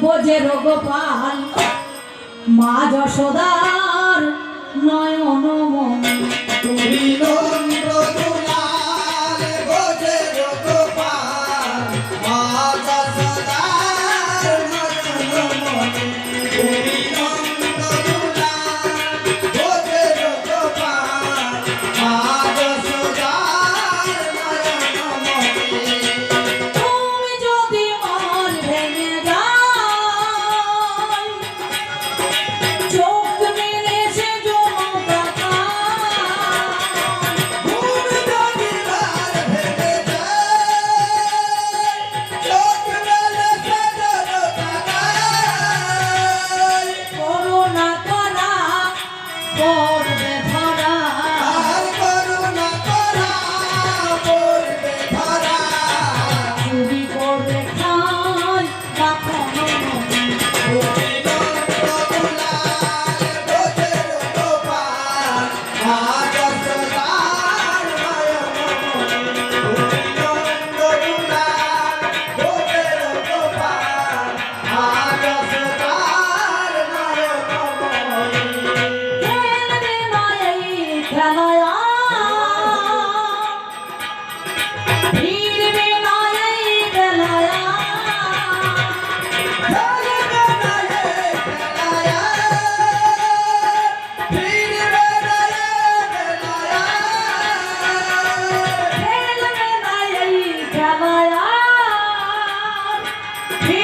বোঝে গোপাল মা যশোদার নয়ন মন। gonna be Hey.